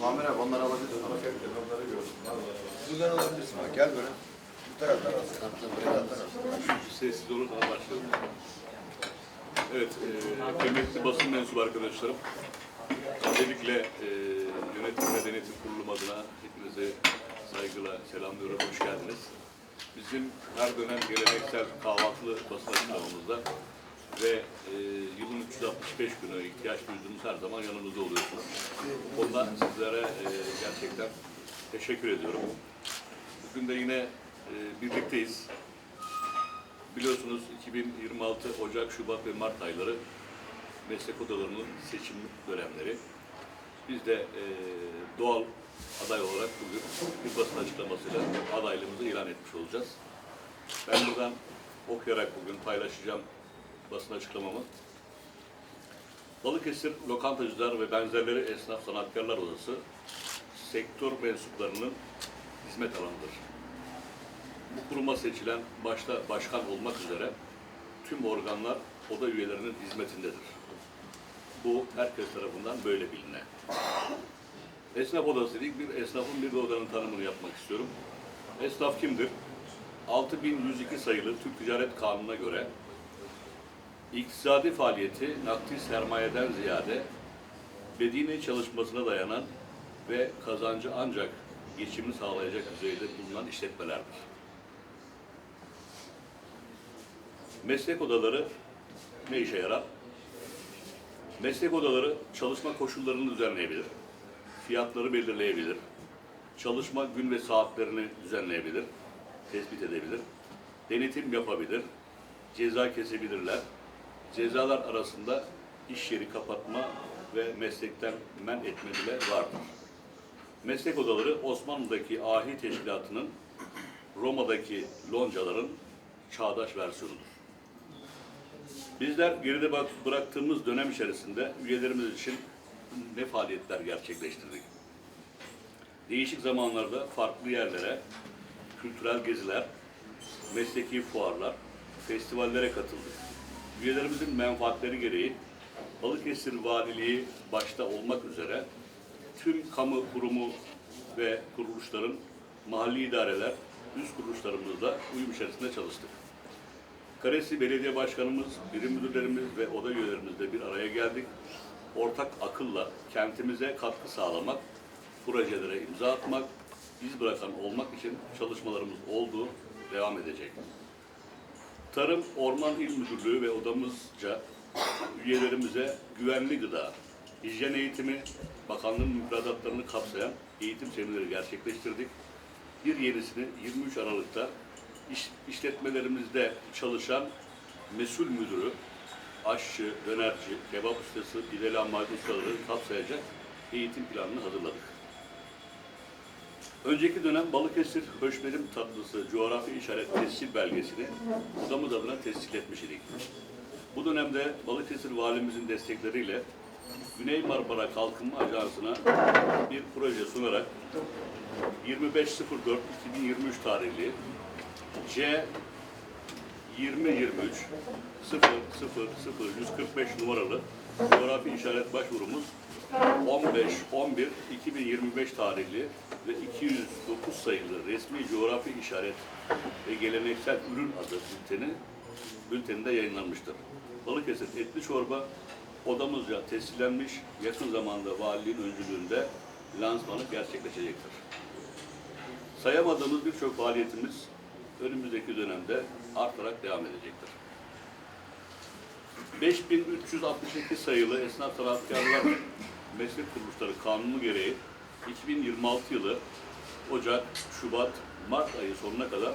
Muammer abi onları alabilirsin. Onları görsün. Buradan alabilirsin bak gel böyle. Bu taraftan al. Buraya da atar Sessiz olun daha başlayalım. Evet, e, kıymetli basın mensubu arkadaşlarım. Öncelikle e, yönetim ve denetim kurulum adına hepinize saygıyla selamlıyorum, hoş geldiniz. Bizim her dönem geleneksel kahvaltılı basın açıklamamızda ve e, yılın 365 günü ihtiyaç duyduğumuz her zaman yanımızda oluyorsunuz. Ondan sizlere e, gerçekten teşekkür ediyorum. Bugün de yine e, birlikteyiz. Biliyorsunuz 2026 Ocak, Şubat ve Mart ayları meslek odalarının seçim dönemleri. Biz de e, doğal aday olarak bugün bir basın açıklamasıyla adaylığımızı ilan etmiş olacağız. Ben buradan okuyarak bugün paylaşacağım basın açıklamamı. Balıkesir Lokantacılar ve Benzerleri Esnaf Sanatkarlar Odası sektör mensuplarının hizmet alanıdır. Bu kuruma seçilen başta başkan olmak üzere tüm organlar oda üyelerinin hizmetindedir. Bu herkes tarafından böyle bilinen. Esnaf odası dedik, bir esnafın bir odanın tanımını yapmak istiyorum. Esnaf kimdir? 6102 sayılı Türk Ticaret Kanunu'na göre iktisadi faaliyeti nakdi sermayeden ziyade bedini çalışmasına dayanan ve kazancı ancak geçimini sağlayacak düzeyde bulunan işletmelerdir. Meslek odaları ne işe yarar? Meslek odaları çalışma koşullarını düzenleyebilir, fiyatları belirleyebilir, çalışma gün ve saatlerini düzenleyebilir, tespit edebilir, denetim yapabilir, ceza kesebilirler, cezalar arasında iş yeri kapatma ve meslekten men etme bile vardır. Meslek odaları Osmanlı'daki ahi teşkilatının Roma'daki loncaların çağdaş versiyonudur. Bizler geride bıraktığımız dönem içerisinde üyelerimiz için ne faaliyetler gerçekleştirdik? Değişik zamanlarda farklı yerlere kültürel geziler, mesleki fuarlar, festivallere katıldık. Üyelerimizin menfaatleri gereği Balıkesir Valiliği başta olmak üzere tüm kamu kurumu ve kuruluşların mahalli idareler, üst kuruluşlarımızla uyum içerisinde çalıştık. Karesi Belediye Başkanımız, birim müdürlerimiz ve oda üyelerimizle bir araya geldik. Ortak akılla kentimize katkı sağlamak, projelere imza atmak, iz bırakan olmak için çalışmalarımız oldu, devam edecek. Tarım Orman İl Müdürlüğü ve odamızca üyelerimize güvenli gıda, hijyen eğitimi, bakanlığın müfredatlarını kapsayan eğitim seminerleri gerçekleştirdik. Bir yenisini 23 Aralık'ta iş, işletmelerimizde çalışan mesul müdürü, aşçı, dönerci, kebap ustası, pide lahmacun ustaları kapsayacak eğitim planını hazırladık. Önceki dönem Balıkesir Höşmerim tatlısı coğrafi işaret tescil belgesini odamız adına tescil etmiş idik. Bu dönemde Balıkesir Valimizin destekleriyle Güney Marmara Kalkınma Ajansı'na bir proje sunarak 25.04.2023 tarihli C 2023 0 0 0 145 numaralı coğrafi işaret başvurumuz 15 11 2025 tarihli ve 209 sayılı resmi coğrafi işaret ve geleneksel ürün adı bülteni bülteninde yayınlanmıştır. Balıkesir etli çorba odamızca tescillenmiş yakın zamanda valiliğin öncülüğünde lansmanı gerçekleşecektir. Sayamadığımız birçok faaliyetimiz önümüzdeki dönemde artarak devam edecektir. 5362 sayılı Esnaf Sanatkarlar Meslek Kuruluşları Kanunu gereği 2026 yılı Ocak, Şubat, Mart ayı sonuna kadar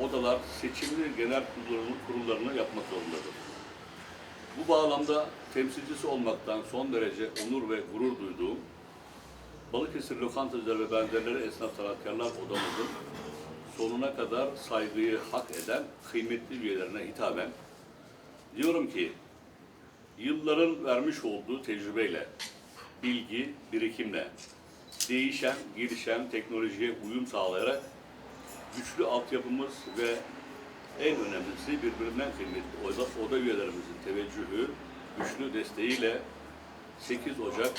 odalar seçimli genel kurullarını, kurullarını yapmak zorundadır. Bu bağlamda temsilcisi olmaktan son derece onur ve gurur duyduğum Balıkesir Lokantacılar ve Benzerleri Esnaf Sanatkarlar Odamızın sonuna kadar saygıyı hak eden kıymetli üyelerine hitaben diyorum ki yılların vermiş olduğu tecrübeyle, bilgi, birikimle, değişen, gelişen teknolojiye uyum sağlayarak güçlü altyapımız ve en önemlisi birbirinden kıymetli oda, oda üyelerimizin teveccühü, güçlü desteğiyle 8 Ocak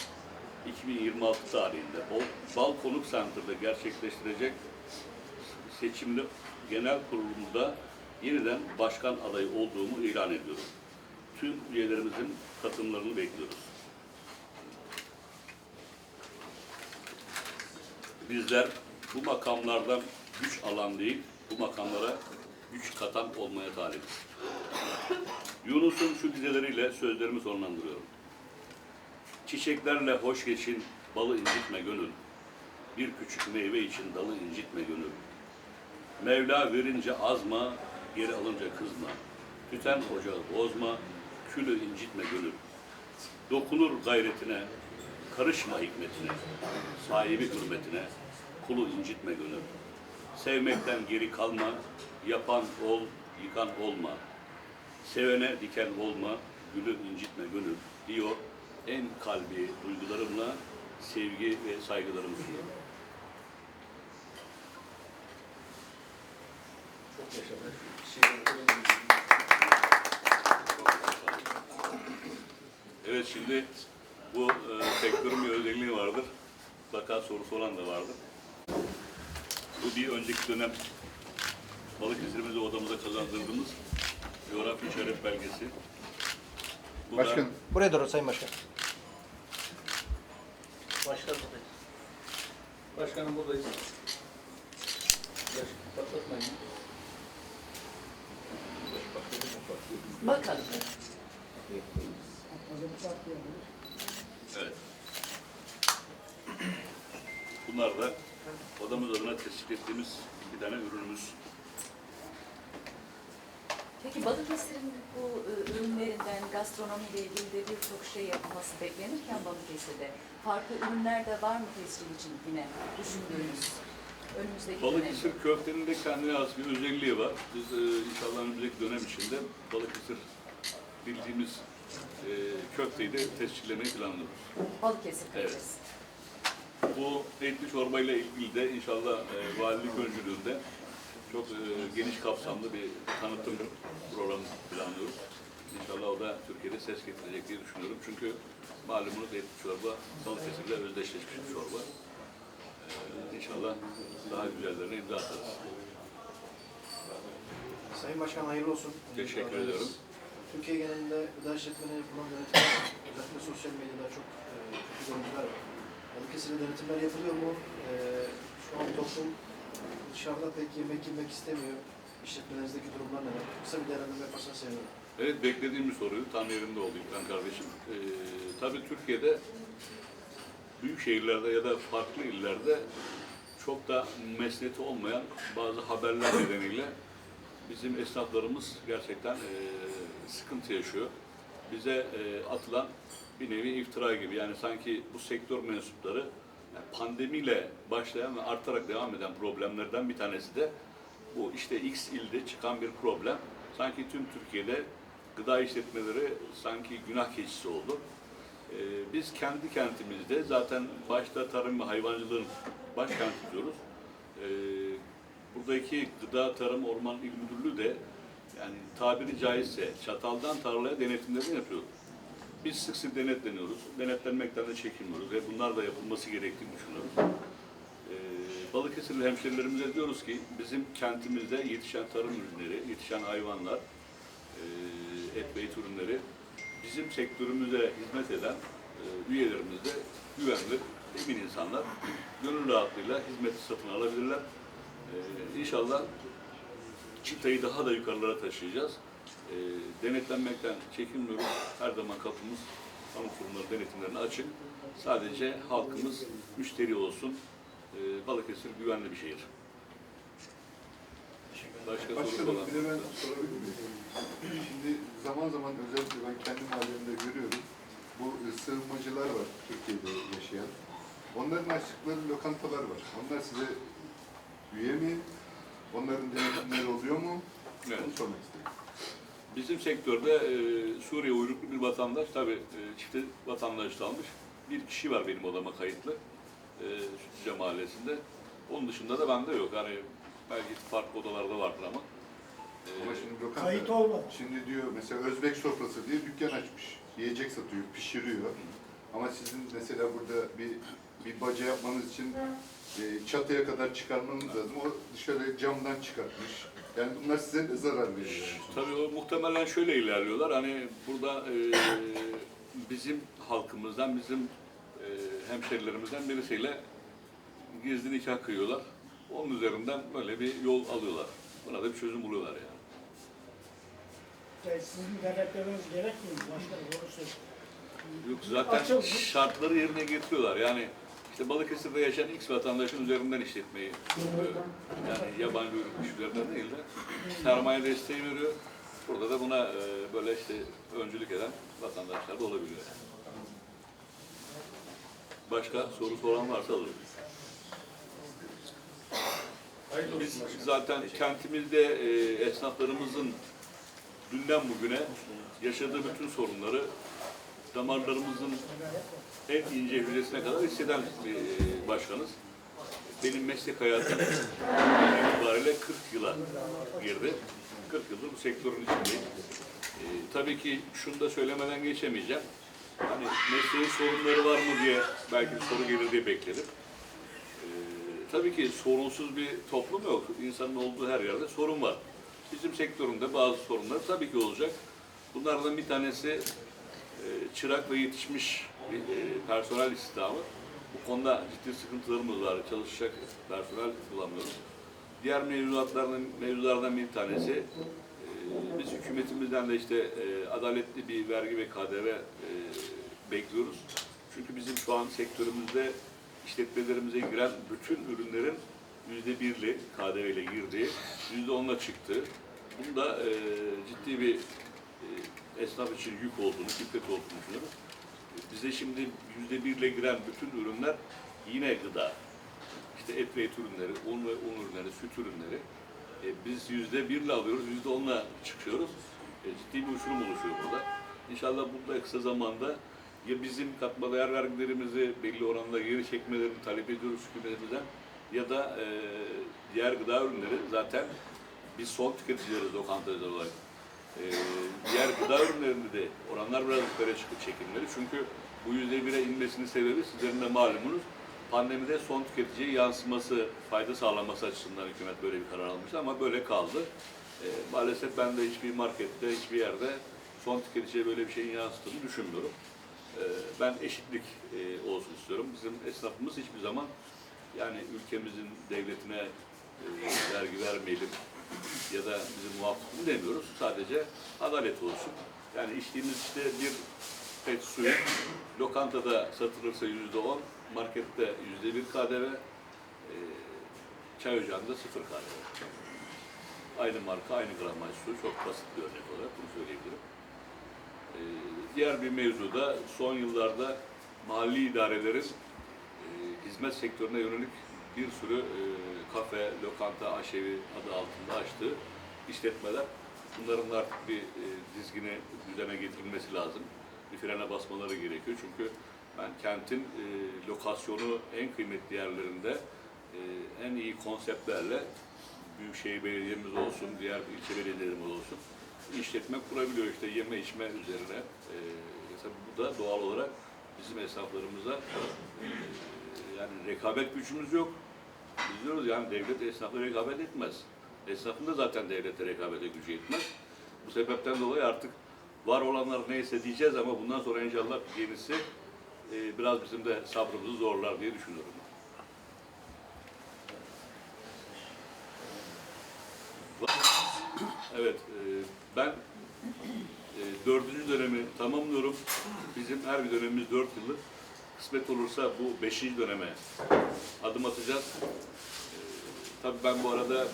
2026 tarihinde Bal, Bal Konuk Center'da gerçekleştirecek seçimli genel kurulumda yeniden başkan adayı olduğumu ilan ediyorum. Tüm üyelerimizin katılımlarını bekliyoruz. Bizler bu makamlardan güç alan değil, bu makamlara güç katan olmaya talibiz. Yunus'un şu dizeleriyle sözlerimi sonlandırıyorum. Çiçeklerle hoş geçin, balı incitme gönül. Bir küçük meyve için dalı incitme gönül. Mevla verince azma, geri alınca kızma. Tüten ocağı bozma, külü incitme gönül. Dokunur gayretine, karışma hikmetine, sahibi hürmetine, kulu incitme gönül. Sevmekten geri kalma, yapan ol, yıkan olma. Sevene diken olma, gülü incitme gönül diyor. En kalbi duygularımla sevgi ve saygılarımı sunuyorum. Evet şimdi bu e, sektörün bir özelliği vardır. Mutlaka sorusu olan da vardır. Bu bir önceki dönem Balıkesir'imizi odamıza kazandırdığımız coğrafi şeref belgesi. Bu da- Başkanım. Buraya doğru Sayın Başkan. Başkan buradayız. Başkanım buradayız. Yaş patlatmayın. Bakalım. Evet. Bunlar da odamız adına tescil ettiğimiz bir tane ürünümüz. Peki Balıkesir'in bu e, ürünlerinden gastronomiyle ilgili de birçok şey yapılması beklenirken Balıkesir'de farklı ürünler de var mı tescil için yine düşündüğünüz önümüzdeki Balıkesir dönemde? köftenin de kendine has bir özelliği var. Biz e, inşallah önümüzdeki dönem içinde Balıkesir bildiğimiz e, köfteyi de tescillemeyi planlıyoruz. Balıkesir Evet. Bu etli çorba ile ilgili de inşallah e, valilik öncülüğünde çok e, geniş kapsamlı bir tanıtım programı planlıyoruz. İnşallah o da Türkiye'de ses getirecek diye düşünüyorum. Çünkü malumunuz etli çorba Balıkesir'le özdeşleşmiş bir çorba. E, inşallah daha güzellerine imza atarız. Sayın Başkan hayırlı olsun. Teşekkür ediyorum. Türkiye genelinde gıda işletmeleri yapılan denetimler, özellikle sosyal medyada çok e, kötü görüntüler var. Balıkesir'de denetimler yapılıyor mu? E, şu an toplum dışarıda pek yemek yemek istemiyor. İşletmelerinizdeki durumlar neler? Kısa bir değerlendirme yaparsan sevinirim. Evet beklediğim bir soruyu tam yerinde oldu İlkan kardeşim. Ee, tabii Türkiye'de büyük şehirlerde ya da farklı illerde çok da mesneti olmayan bazı haberler nedeniyle bizim esnaflarımız gerçekten e, sıkıntı yaşıyor. Bize e, atılan bir nevi iftira gibi yani sanki bu sektör mensupları yani pandemiyle başlayan ve artarak devam eden problemlerden bir tanesi de bu işte X ilde çıkan bir problem. Sanki tüm Türkiye'de gıda işletmeleri sanki günah keçisi oldu. Ee, biz kendi kentimizde zaten başta tarım ve hayvancılığın başkenti diyoruz. Ee, buradaki Gıda Tarım Orman İl Müdürlüğü de yani tabiri caizse çataldan tarlaya denetimlerini yapıyor. Biz sık sık denetleniyoruz. Denetlenmekten de çekinmiyoruz ve bunlar da yapılması gerektiğini düşünüyoruz. Ee, Balıkesirli hemşerilerimize diyoruz ki bizim kentimizde yetişen tarım ürünleri, yetişen hayvanlar, e, et ve et ürünleri bizim sektörümüze hizmet eden e, üyelerimiz güvenli, emin insanlar. Gönül rahatlığıyla hizmeti satın alabilirler. E, inşallah çıtayı daha da yukarılara taşıyacağız. E, denetlenmekten çekinmiyoruz. Her zaman kapımız kamu kurumları denetimlerine açık. Sadece halkımız müşteri olsun. E, Balıkesir güvenli bir şehir. Başka soru Başkanım olan? bir de ben sorabilir miyim? Şimdi zaman zaman özellikle ben kendi mahallemde görüyorum. Bu e, sığınmacılar var Türkiye'de yaşayan. Onların açtıkları lokantalar var. Onlar size üye mi? Onların denetimleri oluyor mu? Evet. Bunu sormak istedim. Bizim sektörde e, Suriye uyruklu bir vatandaş, tabii e, çifte vatandaşlığı almış. Bir kişi var benim odama kayıtlı. E, Sütlüce Mahallesi'nde. Onun dışında da bende yok. Hani belki farklı odalarda vardır ama. E, Ama şimdi lokanta, Kayıt olmadı. Şimdi diyor mesela Özbek sofrası diye dükkan açmış. Yiyecek satıyor, pişiriyor. Ama sizin mesela burada bir bir baca yapmanız için e, çatıya kadar çıkarmanız lazım. O dışarı camdan çıkartmış. Yani bunlar size de zarar veriyor. Yani. Tabii o muhtemelen şöyle ilerliyorlar. Hani burada e, bizim halkımızdan, bizim e, hemşerilerimizden birisiyle gizli nikah kıyıyorlar. Onun üzerinden böyle bir yol alıyorlar. Buna da bir çözüm buluyorlar yani. Yani sizin talepleriniz gerekmiyor mu başkanım? Onu söyleyeyim. Yok zaten Açıldı. şartları yerine getiriyorlar. Yani işte Balıkesir'de yaşayan X vatandaşın üzerinden işletmeyi. Yani yabancı ürün üzerinden değil de sermaye desteği veriyor. Burada da buna e, böyle işte öncülük eden vatandaşlar da olabiliyor. Başka soru soran varsa alırım. Biz zaten kentimizde e, esnaflarımızın dünden bugüne yaşadığı bütün sorunları damarlarımızın en ince hücresine kadar hisseden bir başkanız. Benim meslek hayatım itibariyle 40 yıla girdi. 40 yıldır bu sektörün içindeyim. E, tabii ki şunu da söylemeden geçemeyeceğim. Hani mesleğin sorunları var mı diye belki bir soru gelir diye bekledim. E, tabii ki sorunsuz bir toplum yok. İnsanın olduğu her yerde sorun var. Bizim sektöründe bazı sorunlar tabii ki olacak. Bunlardan bir tanesi çırak ve yetişmiş bir e, personel istihdamı. Bu konuda ciddi sıkıntılarımız var. Çalışacak personel bulamıyoruz. Diğer mevzuatlardan, mevzulardan bir tanesi e, biz hükümetimizden de işte e, adaletli bir vergi ve KDV e, bekliyoruz. Çünkü bizim şu an sektörümüzde işletmelerimize giren bütün ürünlerin yüzde birli KDV ile girdiği, yüzde onla çıktı. Bunun da e, ciddi bir e, esnaf için yük olduğunu, külfet olduğunu düşünüyorum. Bize şimdi yüzde birle giren bütün ürünler yine gıda. İşte et ve et ürünleri, un ve un ürünleri, süt ürünleri. E, biz yüzde birle alıyoruz, yüzde onla çıkıyoruz. E, ciddi bir uçurum oluşuyor burada. İnşallah burada kısa zamanda ya bizim katma değer vergilerimizi belli oranda geri çekmelerini talep ediyoruz hükümetimizden ya da e, diğer gıda ürünleri zaten biz son tüketicileriz lokantacılar olarak. E, diğer gıda ürünlerinde de oranlar biraz yukarı çıkıp çekilmeli. Çünkü bu yüzde bire inmesinin sebebi sizlerin de malumunuz pandemide son tüketiciye yansıması, fayda sağlaması açısından hükümet böyle bir karar almıştı ama böyle kaldı. E, maalesef ben de hiçbir markette, hiçbir yerde son tüketiciye böyle bir şeyin yansıttığını düşünmüyorum. E, ben eşitlik e, olsun istiyorum. Bizim esnafımız hiçbir zaman yani ülkemizin devletine e, vergi vermeyelim ya da bizim muvaffakını demiyoruz. Sadece adalet olsun. Yani içtiğimiz işte bir pet suyu lokantada satılırsa yüzde on, markette yüzde bir KDV, e, çay ocağında sıfır KDV. Aynı marka, aynı gramaj su. Çok basit bir örnek olarak bunu söyleyebilirim. E, diğer bir mevzu da son yıllarda mahalli idarelerin e, hizmet sektörüne yönelik bir sürü kafe, lokanta, aşevi adı altında açtığı işletmeler. Bunların artık bir e, dizgine, düzene getirilmesi lazım. Bir frene basmaları gerekiyor. Çünkü ben kentin e, lokasyonu en kıymetli yerlerinde e, en iyi konseptlerle Büyükşehir Belediye'miz olsun, diğer ilçe belediyelerimiz olsun işletme kurabiliyor işte yeme içme üzerine. E, bu da doğal olarak bizim esnaflarımıza e, yani rekabet gücümüz yok. Biz diyoruz yani devlet esnafla rekabet etmez. Esnafın da zaten devlete rekabete gücü yetmez. Bu sebepten dolayı artık var olanlar neyse diyeceğiz ama bundan sonra inşallah yenisi e, biraz bizim de sabrımızı zorlar diye düşünüyorum. Evet, e, ben e, dördüncü dönemi tamamlıyorum. Bizim her bir dönemimiz dört yıllık. Kısmet olursa bu beşinci döneme adım atacağız. E, tabii ben bu arada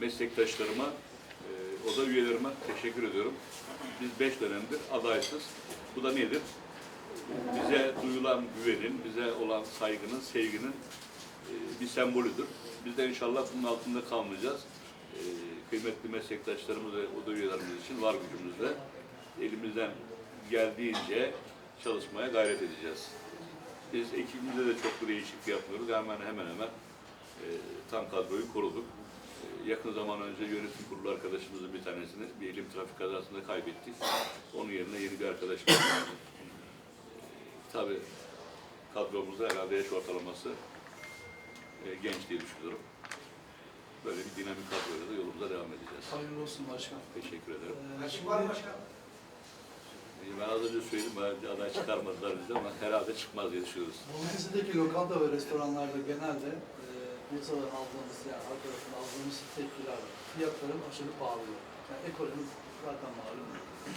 meslektaşlarıma, e, oda üyelerime teşekkür ediyorum. Biz beş dönemdir adaysız. Bu da nedir? Bize duyulan güvenin, bize olan saygının, sevginin e, bir sembolüdür. Biz de inşallah bunun altında kalmayacağız. E, kıymetli meslektaşlarımız ve oda üyelerimiz için var gücümüzle elimizden geldiğince çalışmaya gayret edeceğiz. Biz ekibimizde de çok bir değişiklik yapmıyoruz. Hemen hemen hemen e, tam kadroyu koruduk. E, yakın zaman önce yönetim kurulu arkadaşımızın bir tanesini bir elim trafik kazasında kaybettik. Onun yerine yeni bir arkadaşımız tabii kadromuzda herhalde yaş ortalaması e, genç diye düşünüyorum. Böyle bir dinamik kadroyla da yolumuza devam edeceğiz. Hayırlı olsun başkan. Teşekkür ederim. Ee, E, Ben az önce söyledim, bayağı aday çıkarmadılar bizi ama herhalde çıkmaz diye düşünüyoruz. Balıkesir'deki lokanta ve restoranlarda genelde e, piyasadan aldığımız, yani tarafından aldığımız tepkiler var. Fiyatların aşırı pahalı. Yani ekonomi zaten malum.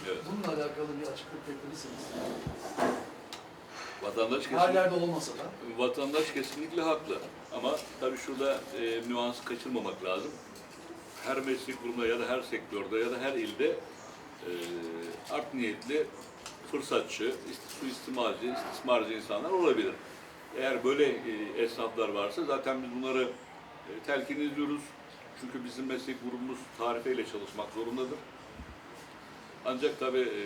Evet. Bununla alakalı bir açıklık beklediyseniz, Vatandaş her kesinlikle, yerde olmasa da vatandaş kesinlikle haklı. Ama tabii şurada e, nüansı kaçırmamak lazım. Her meslek grubunda ya da her sektörde ya da her ilde e, art niyetli fırsatçı, ist- suistimalci, istismarcı insanlar olabilir. Eğer böyle e, esnaflar varsa zaten biz bunları e, telkin ediyoruz. Çünkü bizim meslek grubumuz tarifeyle çalışmak zorundadır. Ancak tabii e,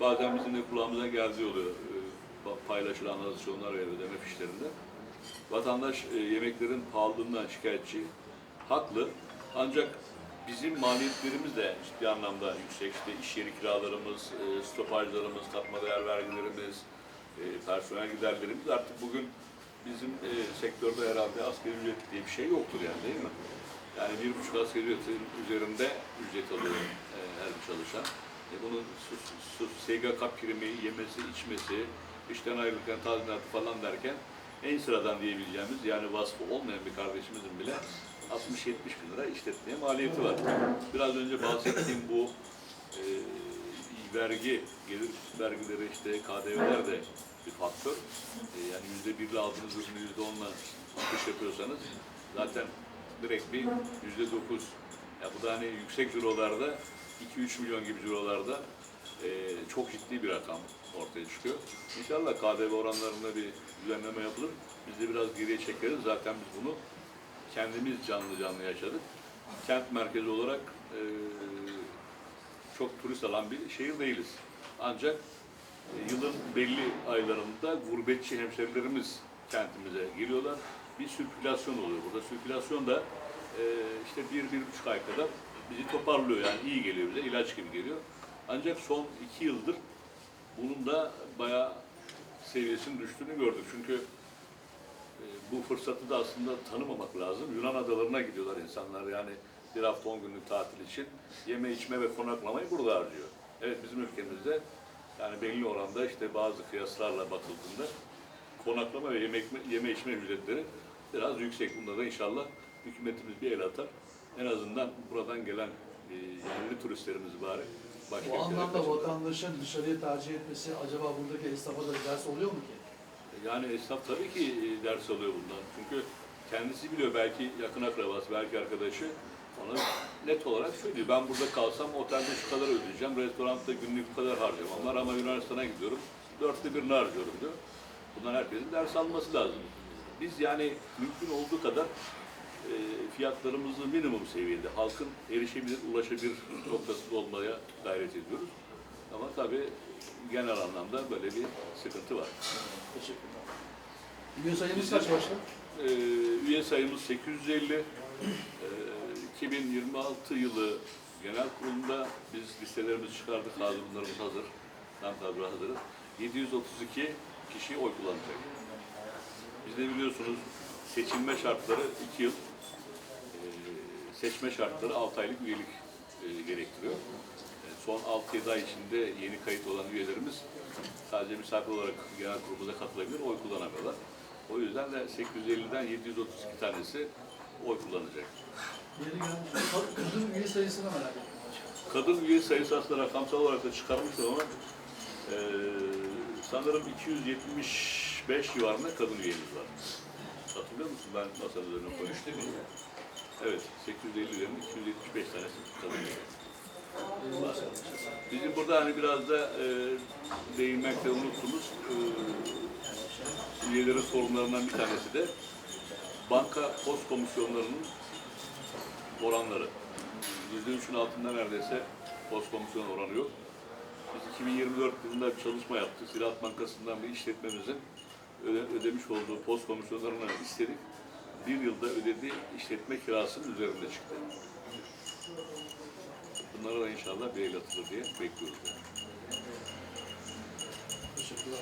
bazen bizim de kulağımıza geldiği oluyor. E, pa- paylaşılan analizasyonlar ve ödeme fişlerinde. Vatandaş e, yemeklerin pahalılığından şikayetçi. Haklı. Ancak bizim maliyetlerimiz de ciddi anlamda yüksek. İşte iş yeri kiralarımız, e, stopajlarımız, katma değer vergilerimiz, e, personel giderlerimiz artık bugün bizim e, sektörde herhalde asgari ücret diye bir şey yoktur yani değil mi? Yani bir buçuk asgari ücretin üzerinde ücret alıyor e, her bir çalışan. E, bunun SGK primi, yemesi, içmesi, işten ayrılırken tazminatı falan derken en sıradan diyebileceğimiz yani vasfı olmayan bir kardeşimizin bile 60-70 bin lira işletmeye maliyeti var. Biraz önce bahsettiğim bu e, vergi, gelir vergileri işte KDV'ler de bir faktör. E, yani yüzde birle aldığınız ürünü yüzde onla satış yapıyorsanız zaten direkt bir yüzde dokuz. Ya bu da hani yüksek cirolarda 2-3 milyon gibi cirolarda e, çok ciddi bir rakam ortaya çıkıyor. İnşallah KDV oranlarında bir düzenleme yapılır. Biz de biraz geriye çekeriz. Zaten biz bunu kendimiz canlı canlı yaşadık. Kent merkezi olarak e, çok turist alan bir şehir değiliz. Ancak e, yılın belli aylarında gurbetçi hemşerilerimiz kentimize geliyorlar. Bir sirkülasyon oluyor burada. Sirkülasyon da e, işte bir, bir buçuk ay kadar bizi toparlıyor. Yani iyi geliyor bize, ilaç gibi geliyor. Ancak son iki yıldır bunun da bayağı seviyesinin düştüğünü gördük. Çünkü bu fırsatı da aslında tanımamak lazım. Yunan adalarına gidiyorlar insanlar yani bir hafta on günlük tatil için yeme içme ve konaklamayı burada harcıyor. Evet bizim ülkemizde yani belli oranda işte bazı kıyaslarla bakıldığında konaklama ve yemek, yeme içme ücretleri biraz yüksek. Bunda da inşallah hükümetimiz bir el atar. En azından buradan gelen e, yerli turistlerimiz bari başka bu anlamda vatandaşın dışarıya tercih etmesi acaba buradaki esnafa da ders oluyor mu ki? Yani esnaf tabii ki e, ders alıyor bundan. Çünkü kendisi biliyor belki yakın akrabası, belki arkadaşı ona net olarak söylüyor. Ben burada kalsam otelde şu kadar ödeyeceğim, restoranda günlük bu kadar harcamam ama Yunanistan'a gidiyorum, dörtte birini harcıyorum diyor. Bundan herkesin ders alması lazım. Biz yani mümkün olduğu kadar e, fiyatlarımızı minimum seviyede, halkın erişebilir, ulaşabilir noktasında olmaya gayret ediyoruz. Ama tabii genel anlamda böyle bir sıkıntı var. Teşekkürler. Üye sayımız kaç başkan? Ee, üye sayımız 850. Ee, 2026 yılı genel kurulunda biz listelerimizi çıkardık, kadrolarımız hazır. Tam kadro hazırız. 732 kişi oy kullanacak. Biz de biliyorsunuz seçilme şartları 2 yıl, ee, seçme şartları 6 aylık üyelik e, gerektiriyor. Son 6-7 ay içinde yeni kayıt olan üyelerimiz sadece misafir olarak genel kurulumuza katılabilir, oy kullanamıyorlar. O yüzden de 850'den 732 tanesi oy kullanacak. Yeri. Kadın üye sayısını merak ettim. Kadın üye sayısı aslında rakamsal olarak da çıkarmıştır ama e, sanırım 275 civarında kadın üyemiz var. Hatırlıyor musun? Ben masanın üzerine koymuştum. Evet, 850'lerin 275 tanesi kadın üye. Bizim burada hani biraz da e, değinmekte unuttuğumuz e, üyelerin sorunlarından bir tanesi de banka post komisyonlarının oranları. Yüzde üçün altında neredeyse post komisyon oranı yok. Biz 2024 yılında bir çalışma yaptık. Ziraat Bankası'ndan bir işletmemizin öde- ödemiş olduğu post komisyonlarını istedik. Bir yılda ödediği işletme kirasının üzerinde çıktı. Bunlara da inşallah bir el atılır diye bekliyoruz. Yani. Teşekkürler.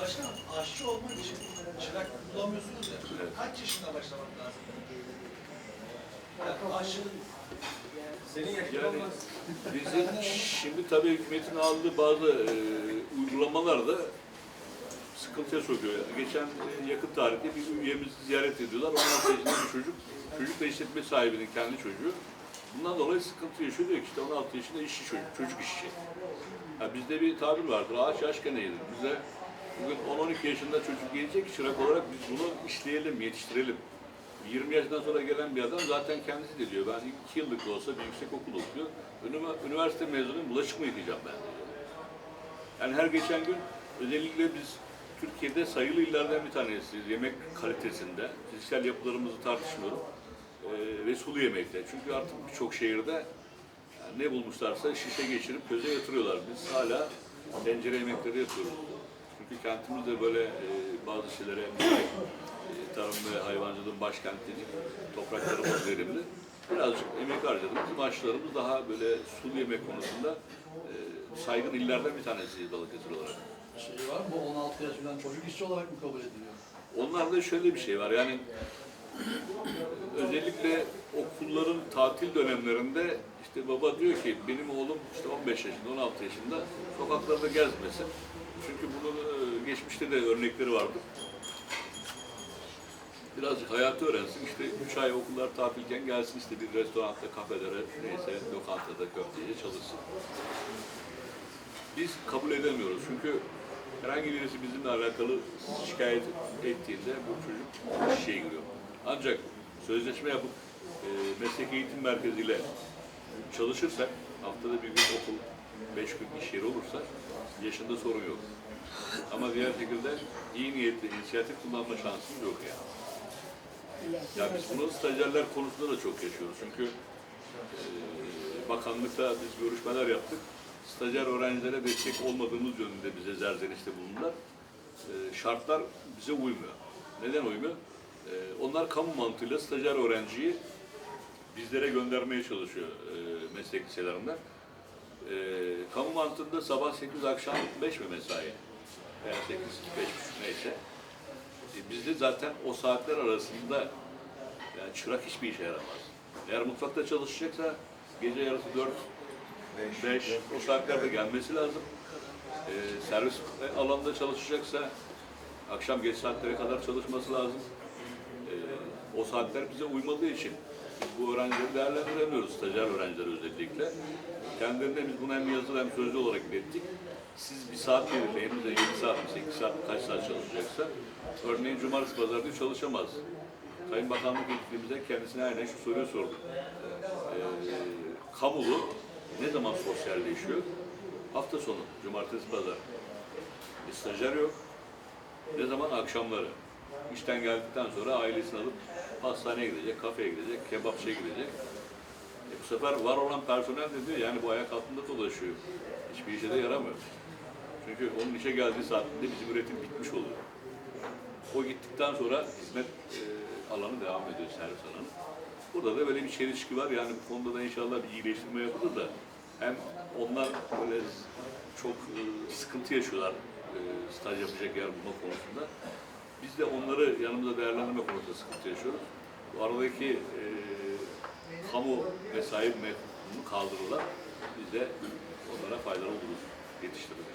Başkanım aşçı olmak için çırak bulamıyorsunuz ya. Evet. Kaç yaşında başlamak lazım? Yani aşçılık senin yaşın Yani olmaz. bizim şimdi tabii hükümetin aldığı bazı e, uygulamalar da sıkıntıya sokuyor. Geçen e, yakın tarihte bir üyemizi ziyaret ediyorlar. 16 yaşında bir çocuk, çocuk da işletme sahibinin kendi çocuğu. Bundan dolayı sıkıntı yaşıyor. Diyor ki işte 16 yaşında işçi çocuk, çocuk işçi. Ha, bizde bir tabir vardır, ağaç yaşken eğilir. Bize bugün 10-12 yaşında çocuk gelecek çırak olarak biz bunu işleyelim, yetiştirelim. 20 yaşından sonra gelen bir adam zaten kendisi de diyor. Ben 2 yıllık olsa bir yüksek okul okuyor. Ünivers- Üniversite mezunuyum, bulaşık mı yıkayacağım ben diyor. Yani her geçen gün özellikle biz Türkiye'de sayılı illerden bir tanesiyiz. Yemek kalitesinde, fiziksel yapılarımızı tartışmıyorum. Ee, ve sulu yemekte. Çünkü artık birçok şehirde yani ne bulmuşlarsa şişe geçirip köze yatırıyorlar. Biz hala tencere yemekleri yapıyoruz. Çünkü kentimizde böyle e, bazı şeylere e, tarım ve hayvancılığın başkenti topraklarımız verimli. Birazcık emek harcadık. Bizim aşçılarımız daha böyle sulu yemek konusunda e, saygın illerden bir tanesi Balıkesir olarak. Şey var mı? Bu 16 yaş çocuk işçi olarak mı kabul ediliyor? Onlarda şöyle bir şey var yani özellikle okulların tatil dönemlerinde işte baba diyor ki benim oğlum işte 15 yaşında 16 yaşında sokaklarda gezmesin. Çünkü bunun e, geçmişte de örnekleri vardı. Birazcık hayatı öğrensin. İşte 3 ay okullar tatilken gelsin işte bir restoranda, kafede, neyse lokantada, köfteciye çalışsın. Biz kabul edemiyoruz çünkü herhangi birisi bizimle alakalı şikayet ettiğinde bu çocuk işe giriyor. Ancak sözleşme yapıp e, meslek eğitim merkeziyle çalışırsak, haftada bir gün okul, beş gün iş yeri olursa yaşında sorun yok. Ama diğer şekilde iyi niyetli inisiyatif kullanma şansımız yok yani. Ya biz bunu stajyerler konusunda da çok yaşıyoruz. Çünkü e, bakanlıkta biz görüşmeler yaptık. Stajyer öğrencilere destek olmadığımız yönünde bize zerzenişte bulundular. E, şartlar bize uymuyor. Neden uymuyor? E, onlar kamu mantığıyla stajyer öğrenciyi bizlere göndermeye çalışıyor e, meslek liselerinden. E, kamu mantığında sabah 8 akşam 5 mi mesai? Veya 8, 5 neyse. E, bizde zaten o saatler arasında yani çırak hiçbir işe yaramaz. Eğer mutfakta çalışacaksa gece yarısı 4, 5 o saatlerde gelmesi lazım. E, servis alanında çalışacaksa akşam geç saatlere kadar çalışması lazım. E, o saatler bize uymadığı için bu öğrencileri değerlendiremiyoruz, stajyer öğrenciler özellikle. Kendilerine biz bunu hem yazılı hem sözlü olarak ilettik. Siz bir saat belirleyin, bize 7 saat mi, 8 saat kaç saat çalışacaksa. Örneğin cumartesi, pazar günü çalışamaz. Sayın Bakanlık gittiğimizde kendisine aynen şu soruyu sorduk. Ee, kamulu ne zaman sosyalleşiyor? Hafta sonu, cumartesi, pazar. Bir stajyer yok. Ne zaman? Akşamları. İşten geldikten sonra ailesini alıp hastaneye gidecek, kafeye gidecek, kebapçıya gidecek. E bu sefer var olan personel de diyor yani bu ayak altında dolaşıyor. Hiçbir işe de yaramıyor. Çünkü onun işe geldiği saatinde bizim üretim bitmiş oluyor. O gittikten sonra hizmet e, alanı devam ediyor, servis alanı. Burada da böyle bir çelişki var. Yani bu konuda da inşallah bir iyileştirme yapılır da hem onlar böyle çok e, sıkıntı yaşıyorlar e, staj yapacak yer bulma konusunda. Biz de onları yanımıza değerlendirme konusunda sıkıntı yaşıyoruz. Bu aradaki e, kamu mesai mefhumunu kaldırırlar. Biz de onlara faydalı oluruz. Yetiştiririz.